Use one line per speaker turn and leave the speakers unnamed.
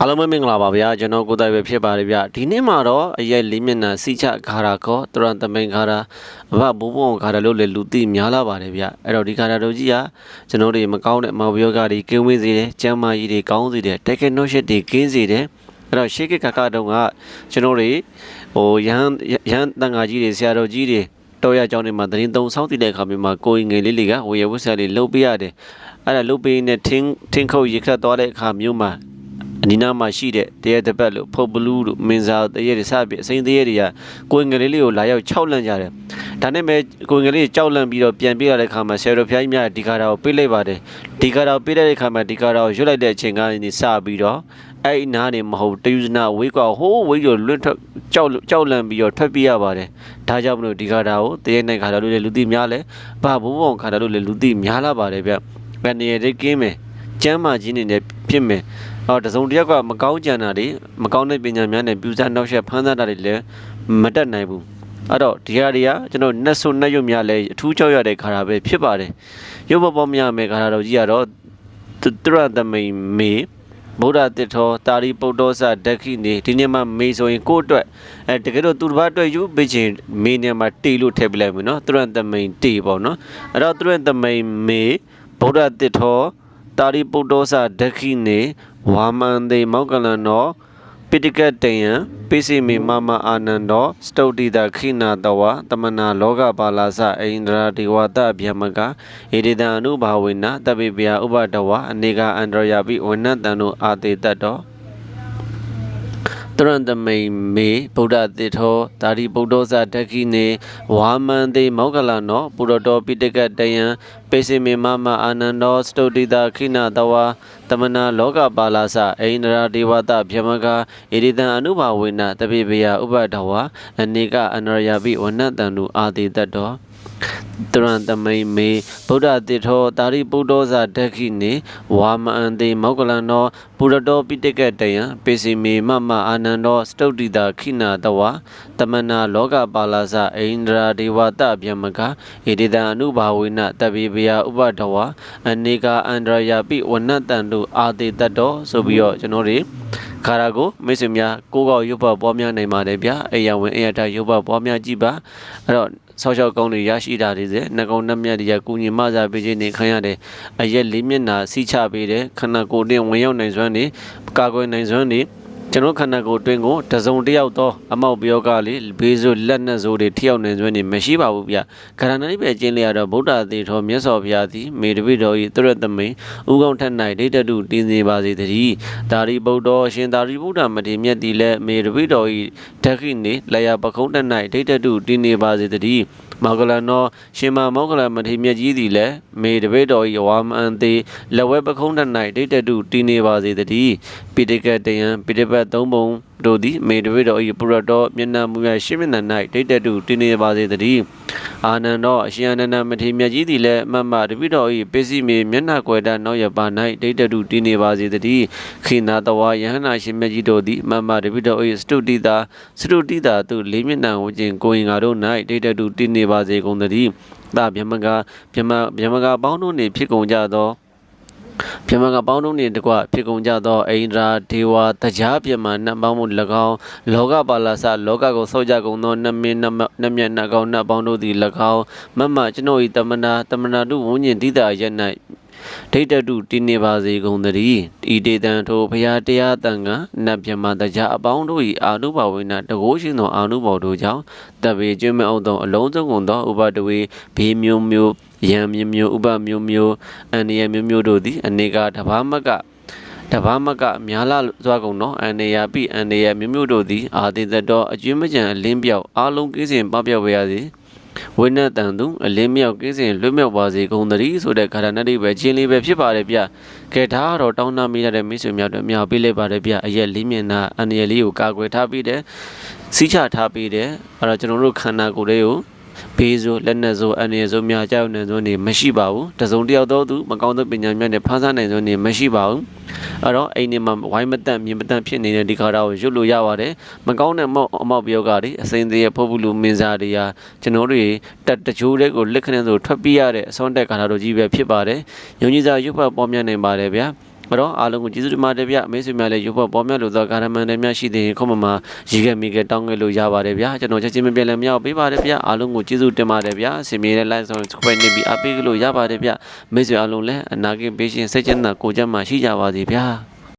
အားလုံးပဲမင်္ဂလာပါဗျာကျွန်တော်ကိုယ်တိုင်ပဲဖြစ်ပါတယ်ဗျဒီနေ့မှာတော့အရက်လေးမျက်နှာစီချခါရာကောတရန်တမိန်ခါရာအဘဘိုးဘုံခါရာလို့လေလူသိများလာပါတယ်ဗျအဲ့တော့ဒီခါရာတို့ကြီးကကျွန်တော်တို့မကောင်းတဲ့မောင်ပြောကတွေကင်းဝေးစေတယ်ကျမ်းမာကြီးတွေကောင်းစေတယ်တက်ခက်နှုတ်ရှက်တွေကင်းစေတယ်အဲ့တော့ရှေးကကကတုန်းကကျွန်တော်တွေဟိုရဟန်းရဟန်းတန်ဃာကြီးတွေဆရာတော်ကြီးတွေတော်ရအကြောင်းတွေမှာသတင်းသုံးဆောင်းတည်တဲ့အခါမျိုးမှာကိုယ်ငယ်လေးလေးကဝေယဝဆရာလေးလှုပ်ပေးရတယ်အဲ့ဒါလှုပ်ပေးနေထင်းထင်းခုတ်ရခတ်သွားတဲ့အခါမျိုးမှာ အနီးနားမှာရှိတဲ့တရက်တစ်ပတ်လို့ဖုတ်ဘလူးတို့မင်းစားတရက်တွေစပြီးအစိမ်းတရက်တွေကကိုယ်ငယ်လေးလေးကိုလာရောက်6လန့်ကြတယ်။ဒါနဲ့ပဲကိုယ်ငယ်လေးကြောက်လန့်ပြီးတော့ပြန်ပြေးရတဲ့ခါမှာဆယ်တော်ဖျားကြီးများဒီကာရာကိုပေးလိုက်ပါတယ်။ဒီကာရာကိုပေးတဲ့ခါမှာဒီကာရာကိုရွတ်လိုက်တဲ့အချိန်ကနေစပြီးတော့အဲ့ဒီနားနေမဟုတ်တယူဇနာဝေးကွာဟိုးဝေးကျော်လွတ်ထွက်ကြောက်ကြောက်လန့်ပြီးတော့ထွက်ပြေးရပါတယ်။ဒါကြောင့်မလို့ဒီကာရာကိုတရက်နိုင်ခါလာလို့လည်းလူသိများလဲဘာဘိုးဘုံခါလာလို့လည်းလူသိများလာပါတယ်ဗျ။ဘယ်နေရာတွေကင်းမယ်ကျမ်းမာကြီးနေနဲ့ ဖြစ်မယ်အော်တစုံတစ်ယောက်ကမကောင်းကြံတာတွေမကောင်းတဲ့ပညာများနဲ့ပြူစားနောက်ဆက်ဖမ်းသားတာတွေလည်းမတက်နိုင်ဘူးအဲ့တော့ဒီဟာတွေကကျွန်တော်နှက်ဆုနှက်ရွတ်များလည်းအထူးကြောက်ရတဲ့ခါတာပဲဖြစ်ပါတယ်ရုပ်ပပေါ်များမယ်ခါတာတော်ကြီးကတော့တတရသမိန်မေဗုဒ္ဓတစ်ထောတာရိပုတ္တောစဒက္ခိနေဒီနေ့မှမေဆိုရင်ကိုယ့်အတွက်အဲတကယ်တော့သူတစ်ပါးအတွက်ယူပေးခြင်းမေနေမှာတေလို့ထည့်ပြလိုက်မယ်နော်တရသမိန်တေပေါ့နော်အဲ့တော့တရသမိန်မေဗုဒ္ဓတစ်ထော တာရိပုတ္တောစဒက္ခိနေဝါမန္တေမောက္ကလံနောပိဋကတယံပိစိမေမမအာနန္တောစတုတိတခိနာတဝတမနာလောကပါလာစအိန္ဒရာဒေဝတဗျမကဣတိတံအနုဘာဝေနတပိပယဥပတဝအနေကအန္တရယပိဝနတံတို့အာတေတတ်တော် တရန္တမိန်မေဗုဒ္ဓတိထောဒါရီဗုဒ္ဓဇာတက္ခိနေဝါမန္တေမောက္ကလနောပုရတောပိတကတယံပေစိမေမမအာနန္ဒောစတုတိတာခိနတဝါတမနာလောကပါလာစအိန္ဒရာဒေဝတဗျမကဣရိတံအနုဘာဝေနတပိပယဥပဒဝါအနေကအန္တရာယပိဝနတံတို့အာတိတတ် တော်တရံတမိန်မေဗုဒ္ဓတိထောတာရိပုတ္တောဇာဒက္ခိနေဝါမအန္တေမောက္ကလံနောပုရတောပိတကတယံပေစီမေမမအာနန္ဒောစတုတိတာခိနာတဝတမနာလောကပါလာစအိန္ဒရာဒေဝတဗျမကဣတိတံအနုဘာဝေနတပိပယဥပဒဝအနေကအန္တရာယပိဝနတံတို့အာတေတတ်တော်ဆိုပြီးတော့ကျွန်တော်တွေ ခါရာကိုမိတ်ဆွေများကိုးကောက်ရုပ်ပတ်ပွားများနိုင်ပါတယ်ဗျာအေရဝင်အေရတာရုပ်ပတ်ပွားများကြည့်ပါအဲ့တော့ဆောက်ရှောက်ကောင်းတွေရရှိတာတွေစေနှကောင်နှက်မြတ်တွေကကုညီမစားပေးခြင်းနေခံရတယ်အရက်လေးမျက်နာစီချပေးတယ်ခန္ဓာကိုယ်နဲ့ဝင်ရောက်နိုင်စွမ်းနေကာကွယ်နိုင်စွမ်းနေ ကျွန်တော်ခန္ဓာကိုယ်တွင်ကိုတစုံတစ်ယောက်သောအမောက်ပြောကလေးဘေးဆိုလက်နဲ့ဆိုတွေထိရောက်နိုင်စွမ်းနေမရှိပါဘူးဗျခန္ဓာနိဗ္ဗာန်ကျင်းလျက်တော့ဗုဒ္ဓသေထောမြတ်စွာဘုရားသည်မေတ္တပိတော်ဤတရတမိန်ဥကောင်းထက်၌ဒိဋ္ဌတုတည်စေပါစေတည်းဒါရီဗုဒ္ဓရှင်သာရိဗုဒ္ဓမထေရမြတ်သည်လည်းမေတ္တပိတော်ဤဓက္ခိနေလျာပခုံးထက်၌ဒိဋ္ဌတုတည်နေပါစေတည်းမောကလနောရှင်မမောကလမထေမြတ်ကြီးသည်လည်းမေတပိတော်ဤဝါမအန်သေးလက်ဝဲပခုံးထ၌ဒိဋ္ဌတုတည်နေပါစေတည်းပိဋကတယံပိဋပတ်သုံးပုံတို့သည်မေတပိတော်ဤပုရတော်မျက်နှာမူရရှင်းမျက်နှာ၌ဒိဋ္ဌတုတည်နေပါစေတည်းအာနန္ဒောအရှင်အနန္ဒမထေမြတ်ကြီးသည်လည်းအမတ်မတပိတော်ဤပစ္စည်းမေမျက်နှာကွယ်တနောက်ရပါ၌ဒိဋ္ဌတုတည်နေပါစေတည်းခိနာတဝါယဟနာရှင်မြတ်ကြီးတို့သည်အမတ်မတပိတော်ဤစတုတိတာစတုတိတာသူလေးမျက်နှာဝခြင်းကိုရင်ငါတို့၌ဒိဋ္ဌတုတည်နေပါစေကုန်သတည်းသာဗျမကဗျမဗျမကပေါင်းတို့နှင့်ဖြစ်ကုန်ကြသော ဗျမကပေါင်းတို့နှင့်တကွဖြစ်ကုန်ကြသောအိန္ဒရာဒေဝတရားပြမနတ်ပေါင်းမှု၎င်းလောကပါလာစလောကကိုဆောက်ကြကုန်သောနတ်မင်းနတ်မနတ်မြတ်နတ်ကောင်းနတ်ပေါင်းတို့သည်၎င်းမမကျွန်ုပ်၏တမနာတမနာတို့ဝဉ္ဉဉ်တိတာရ၌ဒိဋ္ဌတုတည်နေပါစေကုန်သတည်းဤတေတံထိုဘုရားတရားတန်ကနတ်မြမတရားအပေါင်းတို့၏အာနုဘဝိနတကိုးရှင်သောအာနုဘော်တို့ကြောင့်တပ်ပေကျွမ်းမအောင်သောအလုံးစုံကုန်သောဥပဒဝေဘေးမျိုးမျိုး ယံမျိုးမျိုးဥပမျိုးမျိုးအန္တရာယ်မျိုးမျိုးတို့သည်အနေကတဘာမကတဘာမကအများလာစွာကုန်သောအန္တရာယ်ပိအန္တရာယ်မျိုးမျိုးတို့သည်အာတိတတော်အကျွမ်းမကြံအလင်းပြောက်အာလုံးကင်းစင်ပပျောက်ပါရစေဝိနတန်သူအလင်းမြောက်ကင်းစင်လွတ်မြောက်ပါစေကုန်သတည်းဆိုတဲ့ခန္ဓာနတိပဲချင်းလေးပဲဖြစ်ပါတယ်ဗျကဲဒါကတော့တောင်းတမိရတဲ့မိတ်ဆွေများတို့အများပေးလိုက်ပါတယ်ဗျအရက်လေးမျက်နှာအန္တရာယ်လေးကိုကာကွယ်ထားပြီးတယ်စီးချထားပြီးတယ်အဲ့တော့ကျွန်တော်တို့ခန္ဓာကိုယ်လေးကို ဘေးဆိုလက်နဲ့ဆိုအနေဆိုများကြောက်နေဆိုနေမရှိပါဘူးတစုံတစ်ယောက်သောသူမကောင်းသောပညာမြတ်နဲ့ဖန်ဆန်းနိုင်ဆိုနေမရှိပါဘူးအဲ့တော့အိမ်နေမှာဝိုင်းမတန့်မြင်မတန့်ဖြစ်နေတဲ့ဒီခါတော့ရွတ်လို့ရပါတယ်မကောင်းတဲ့မောက်အမောက်ပြောကတွေအစိမ့်သေးရဲ့ဖုတ်ဘူးလူမင်းစားတွေဟာကျွန်တော်တို့တက်တကြိုးတဲ့ကိုလက်ခဏဆိုထွက်ပြေးရတဲ့အစွမ်းတက်ခါတော့ကြီးပဲဖြစ်ပါတယ်ယုံကြည်စာရွတ်ဖတ်ပေါ်များနိုင်ပါတယ်ဗျာ အဲ့တော့အားလုံးကိုကျေးဇူးတင်ပါတယ်ဗျမိတ်ဆွေများလည်းရုပ်ပေါ်ပေါ်များလို့သောကာရမန်တွေများရှိသေးရင်ခုမှမှရေခဲမိခဲတောင်းခဲ့လို့ရပါတယ်ဗျကျွန်တော်ချက်ချင်းမပြတ်လည်းမရပေးပါတယ်ဗျအားလုံးကိုကျေးဇူးတင်ပါတယ်ဗျဆင်မြေတဲ့ live ဆိုခွဲနေပြီးအပေးလို့ရပါတယ်ဗျမိတ်ဆွေအားလုံးလည်းအနာဂတ်ပေးရှင်စိတ်ချမ်းသာကိုယ်ချမ်းသာရှိကြပါစေဗျ